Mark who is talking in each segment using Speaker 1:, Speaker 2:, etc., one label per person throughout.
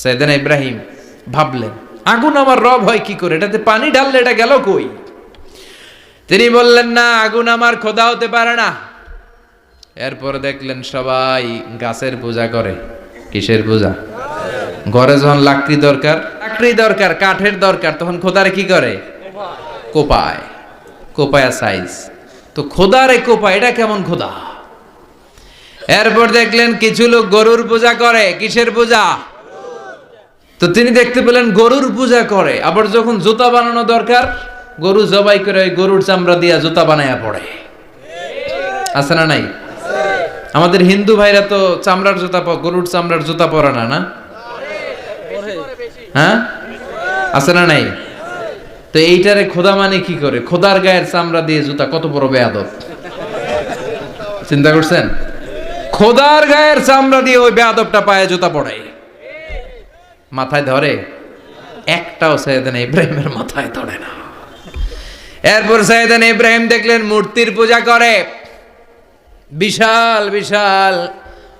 Speaker 1: সৈয়দান ইব্রাহিম ভাবলেন, আগুন আমার রব হয় কি করে? এটাতে পানি ঢাললে এটা গেল কই? তিনি বললেন, না, আগুন আমার খোদা হতে পারে না। এরপর দেখলেন সবাই গাছের পূজা করে। কিসের পূজা? ঘরে যখন লাকড়ি দরকার লাকড়ি দরকার, কাঠের দরকার, তখন খোদারে কি করে? কোপায়। কোপায়া সাইজ। তো খোদারে কোপায়, এটা কেমন খোদা? এরপর দেখলেন, কিছু লোক গরুর পূজা করে। কিসের পূজা? তো তিনি দেখতে পেলেন গরুর পূজা করে। আবার যখন জুতা বানানো দরকার, গরু জবাই করে ওই গরুর চামড়া দিয়া জুতা বানায়া পড়ে। আছে না নাই? আমাদের হিন্দু ভাইরা তো চামড়ার জুতা গরুর চামড়ার জুতা পরে না না? হ্যাঁ? আছে না নাই? তো এইটারে খোদা মানে কি করে? খোদার গায়ের চামড়া দিয়ে জুতা কত বড় বেয়াদব। চিন্তা করছেন? খোদার গায়ের চামড়া দিয়ে ওই বেয়াদবটা পায়ে জুতা পড়ে মাথায় ধরে। একটাও সৈয়দান ইব্রাহিমের মাথায় ধরে না। এরপর সৈয়দান ইব্রাহিম দেখলেন মূর্তির পূজা করে। বিশাল বিশাল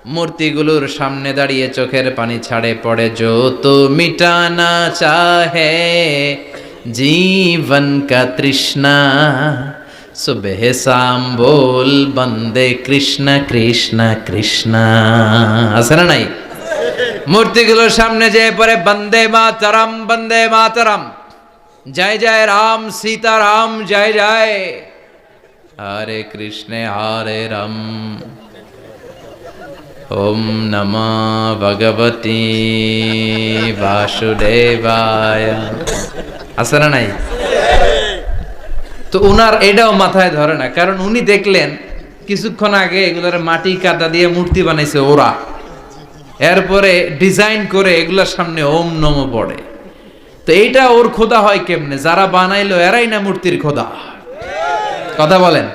Speaker 1: মূর্তিগুলোর সামনে দাঁড়িয়ে চোখের পানি ছাড়ে পড়ে যত মিটানা চাহে, জীবন কা তৃষ্ণা, সুবেহ শাম বল বন্দে কৃষ্ণ কৃষ্ণ কৃষ্ণ। আছে না নাই? মূর্তিগুলোর সামনে যে পরে বন্দে মাতরম বন্দে মাতরম। জয় জয় রাম সীতা রাম জয় জয়। হরে কৃষ্ণ, হরে রাম। ওম নম ভগবতী বাসুদেবায়। আছে না নাই? তো উনার এটাও মাথায় ধরে না, কারণ উনি দেখলেন, কিছুক্ষণ আগে এগুলোর মাটি কাদা দিয়ে মূর্তি বানাইছে ওরা। এরপরে ডিজাইন করে এগুলোর সামনে ওম নম পড়ে। তো এইটা ওর খোদা হয় কেমনে? যারা বানাইলো এরাই না মূর্তির খোদা। কথা বলেন।